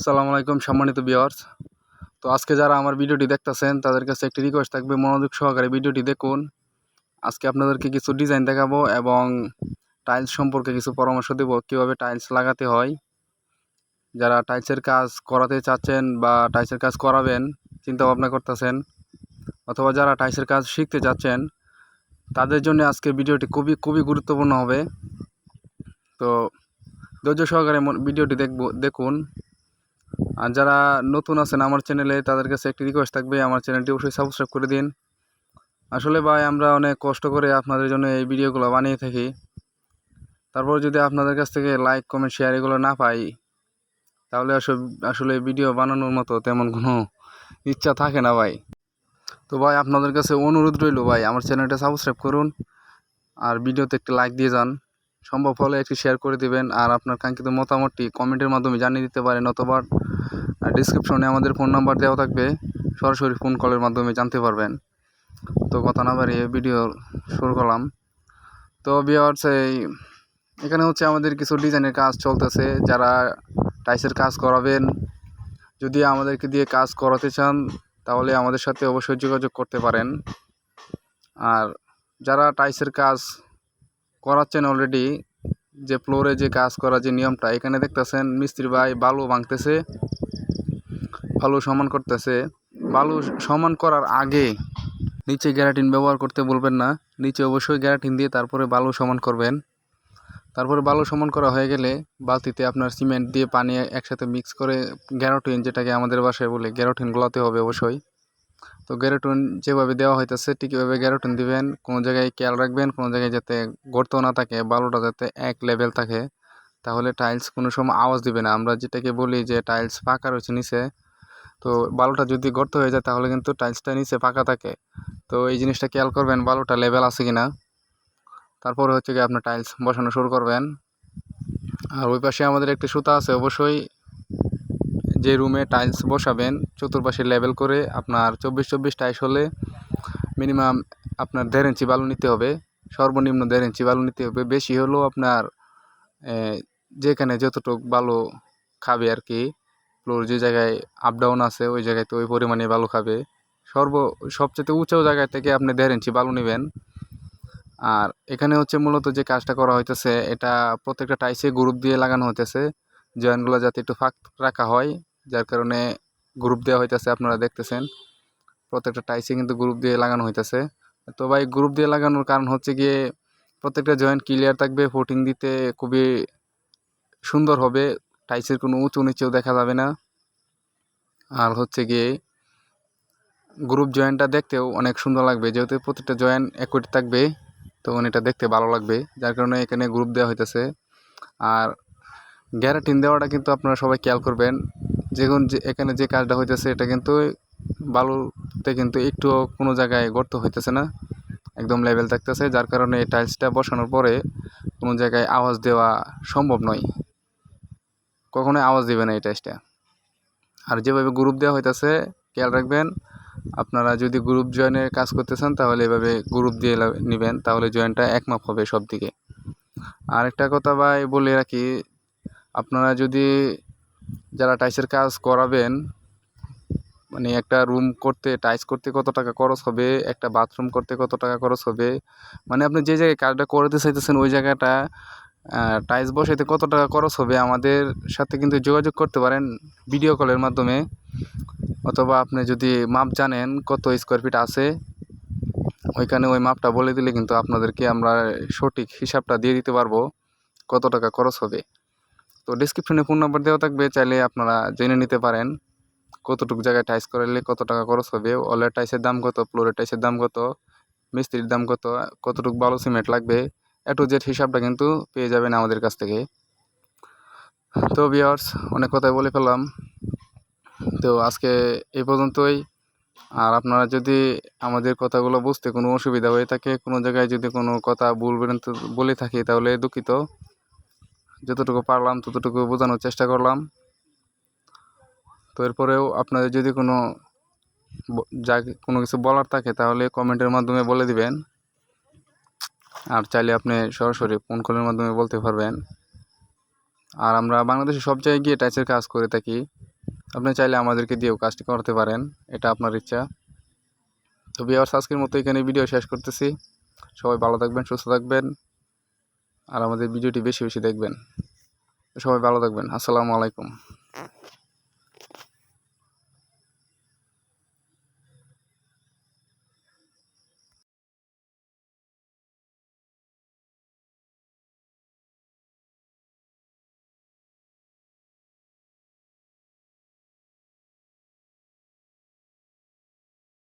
আসসালামু আলাইকুম, সম্মানিত বিয়ার্স তো আজকে যারা আমার ভিডিওটি দেখতেছেন, তাদের কাছে একটি রিকোয়েস্ট থাকবে, মনোযোগ সহকারে ভিডিওটি দেখুন। আজকে আপনাদেরকে কিছু ডিজাইন দেখাবো এবং টাইলস সম্পর্কে কিছু পরামর্শ দেব, কীভাবে টাইলস লাগাতে হয়। যারা টাইলসের কাজ করাতে চাচ্ছেন বা টাইলসের কাজ করাবেন চিন্তা ভাবনা করতেছেন, অথবা যারা টাইলসের কাজ শিখতে চাচ্ছেন, তাদের জন্য আজকে ভিডিওটি খুবই খুবই গুরুত্বপূর্ণ হবে। তো ধৈর্য সহকারে ভিডিওটি দেখব, দেখুন। আর যারা নতুন আছেন আমার চ্যানেলে তাদের কাছে একটি রিকোয়েস্ট থাকবে, আমার চ্যানেলটি অবশ্যই সাবস্ক্রাইব করে দিন। আসলে ভাই, আমরা অনেক কষ্ট করে আপনাদের জন্য এই ভিডিওগুলো বানিয়ে থাকি। তারপর যদি আপনাদের কাছ থেকে লাইক কমেন্ট শেয়ার এগুলো না পাই, তাহলে আসলে ভিডিও বানানোর মতো তেমন কোনো ইচ্ছা থাকে না ভাই। তো ভাই, আপনাদের কাছে অনুরোধ রইল ভাই, আমার চ্যানেলটা সাবস্ক্রাইব করুন, আর ভিডিওতে একটি লাইক দিয়ে যান। সম্ভব হলে একটি শেয়ার করে দিবেন আর আপনার কাঙ্ক্ষিত মতামতটি কমেন্টের মাধ্যমে জানিয়ে দিতে পারেন অথবা ডিসক্রিপশনে আমাদের ফোন নাম্বার দেওয়া থাকবে, সরাসরি ফোন কলের মাধ্যমে জানতে পারবেন। তো কথা না বাড়িয়ে ভিডিও শুরু করলাম। তো বিয়ার্স এই, এখানে হচ্ছে আমাদের কিছু ডিজাইনের কাজ চলতেছে, যারা টাইসের কাজ করাবেন, যদি আমাদেরকে দিয়ে কাজ করাতে চান, তাহলে আমাদের সাথে অবশ্যই যোগাযোগ করতে পারেন। আর যারা টাইসের কাজ করাচ্ছেন অলরেডি যে ফ্লোরে যে কাজ করা যে নিয়মটা, এখানে দেখতেছেন মিস্ত্রি ভাই বালু ভাঙতেছে, বালু সমান করতেছে। বালু সমান করার আগে নিচে গ্যারাটিন ব্যবহার করতে বলবেন না, নিচে অবশ্যই গ্যারাটিন দিয়ে তারপরে বালু সমান করবেন। তারপরে বালু সমান করা হয়ে গেলে বালতিতে আপনার সিমেন্ট দিয়ে পানি একসাথে মিক্স করে গ্যারোটিন যেটাকে আমাদের বাসায় বলে গ্যারোটিন গলাতে হবে অবশ্যই। তো গ্যারোটিন যেভাবে দেওয়া হইতেছে, ঠিক এভাবে গ্যারোটিন দিবেন। কোনো জায়গায় খেয়াল রাখবেন, কোনো জায়গায় যাতে গর্ত না থাকে, বালুটা যাতে এক লেভেল থাকে, তাহলে টাইলস কোনো সময় আওয়াজ দিবে না। আমরা যেটাকে বলি যে টাইলস পাকা রয়েছে নিচে, তো বালুটা যদি গর্ত হয়ে যায়, তাহলে কিন্তু টাইলসটা নিচে ফাঁকা থাকে। তো এই জিনিসটা খেয়াল করবেন, বালুটা লেভেল আছে কি না তারপরে হচ্ছে কি আপনার টাইলস বসানো শুরু করবেন। আর ওই পাশে আমাদের একটি সুতা আছে, অবশ্যই যে রুমে টাইলস বসাবেন, চতুর্পাশে লেভেল করে আপনার চব্বিশ চব্বিশ টাইলস হলে মিনিমাম আপনার দেড় ইঞ্চি বালু নিতে হবে। সর্বনিম্ন দেড় ইঞ্চি বালু নিতে হবে। বেশি হলেও আপনার যেখানে যতটুক বালু খাবে আর কি ফ্লোর যে জায়গায় আপ ডাউন আছে, ওই জায়গায় তো ওই পরিমাণে বালু খাবে। সর্ব সবচেয়ে উঁচু জায়গা থেকে আপনি দেড় ইঞ্চি বালু নেবেন। আর এখানে হচ্ছে মূলত যে কাজটা করা হইতেছে, এটা প্রত্যেকটা টাইসে গ্রুপ দিয়ে লাগানো হইতেছে। জয়েন্টগুলো যাতে একটু ফাঁক রাখা হয় যার কারণে গ্রুপ দেওয়া হইতেছে, আপনারা দেখতেছেন। প্রত্যেকটা টাইসে কিন্তু গ্রুপ দিয়ে লাগানো হইতেছে। তো ভাই গ্রুপ দিয়ে লাগানোর কারণ হচ্ছে গিয়ে প্রত্যেকটা জয়েন্ট ক্লিয়ার থাকবে ফুটিং দিতে খুবই সুন্দর হবে। টাইসের কোনো উঁচু নিচেও দেখা যাবে না। আর হচ্ছে গিয়ে গ্রুপ জয়েন্টটা দেখতেও অনেক সুন্দর লাগবে। যেহেতু প্রত্যেকটা জয়েন্ট একটি থাকবে তখন এটা দেখতে ভালো লাগবে। যার কারণে এখানে গ্রুপ দেওয়া হইতেছে। আর গ্যারাটিন দেওয়াটা কিন্তু আপনারা সবাই খেয়াল করবেন। যে এখানে যে কাজটা হইতেছে, এটা কিন্তু বালুতে কিন্তু একটু কোনো জায়গায় গর্ত হইতেছে না। একদম লেভেল থাকতেছে, যার কারণে এই টাইলসটা বসানোর পরে কোনো জায়গায় আওয়াজ দেওয়া সম্ভব নয়। কখনোই আওয়াজ দিবে না এই টাইলসটা আর যেভাবে গ্রুপ দেওয়া হইতেছে, খেয়াল রাখবেন, আপনারা যদি গ্রুপ জয়েনের কাজ করতেছেন, তাহলে এভাবে গ্রুপ দিয়ে নেবেন, তাহলে জয়েনটা একমাপ হবে সব দিকে আরেকটা কথা ভাই বলে রাখি, আপনারা যদি যারা টাইসের কাজ করাবেন মানে একটা রুম করতে, টাইস করতে কত টাকা খরচ হবে, একটা বাথরুম করতে কত টাকা খরচ হবে মানে আপনি যে জায়গায় কাজটা করতে চাইতেছেন ওই জায়গাটা টাইস বসাইতে কত টাকা খরচ হবে আমাদের সাথে কিন্তু যোগাযোগ করতে পারেন ভিডিও কলের মাধ্যমে, অথবা আপনি যদি মাপ জানেন কত স্কোয়ার ফিট আছে, ওইখানে ওই মাপটা বলে দিলে কিন্তু আপনাদেরকে আমরা সঠিক হিসাবটা দিয়ে দিতে পারব, কত টাকা খরচ হবে। তো ডিসক্রিপশনে ফোন নাম্বার দেওয়া থাকবে, চাইলে আপনারা জেনে নিতে পারেন কতটুকু জায়গায় টাইস করালে কত টাকা খরচ হবে অলের টাইসের দাম কত ফ্লোরের টাইসের দাম কত, মিস্ত্রির দাম কত, কতটুকু ভালো সিমেন্ট লাগবে এ টু জেড হিসাবটা কিন্তু পেয়ে যাবেন আমাদের কাছ থেকে। তো বিয়ার্স অনেক কথাই বলে ফেললাম। তো আজকে এই পর্যন্তই। আর আপনারা যদি আমাদের কথাগুলো বুঝতে কোনো অসুবিধা হয়ে থাকে, কোনো জায়গায় যদি কোনো কথা ভুল বলে থাকি, তাহলে দুঃখিত। যতটুকু পারলাম, ততটুকু বোঝানোর চেষ্টা করলাম। তো এরপরেও আপনাদের যদি কোনো যা কোনো কিছু বলার থাকে, তাহলে কমেন্টের মাধ্যমে বলে দিবেন। আর চাইলে আপনি সরাসরি ফোন কলের মাধ্যমে বলতে পারবেন। আর আমরা বাংলাদেশে সব জায়গায় গিয়ে টাচের কাজ করে থাকি। আপনি চাইলে আমাদেরকে দিয়েও কাজটি করতে পারেন, এটা আপনার ইচ্ছা। তো বিয়ার্স সাজকের মতো এখানে ভিডিও শেষ করতেছি। সবাই ভালো থাকবেন, সুস্থ থাকবেন। আর আমাদের ভিডিওটি বেশি বেশি দেখবেন। সবাই ভালো থাকবেন। আসসালামু আলাইকুম।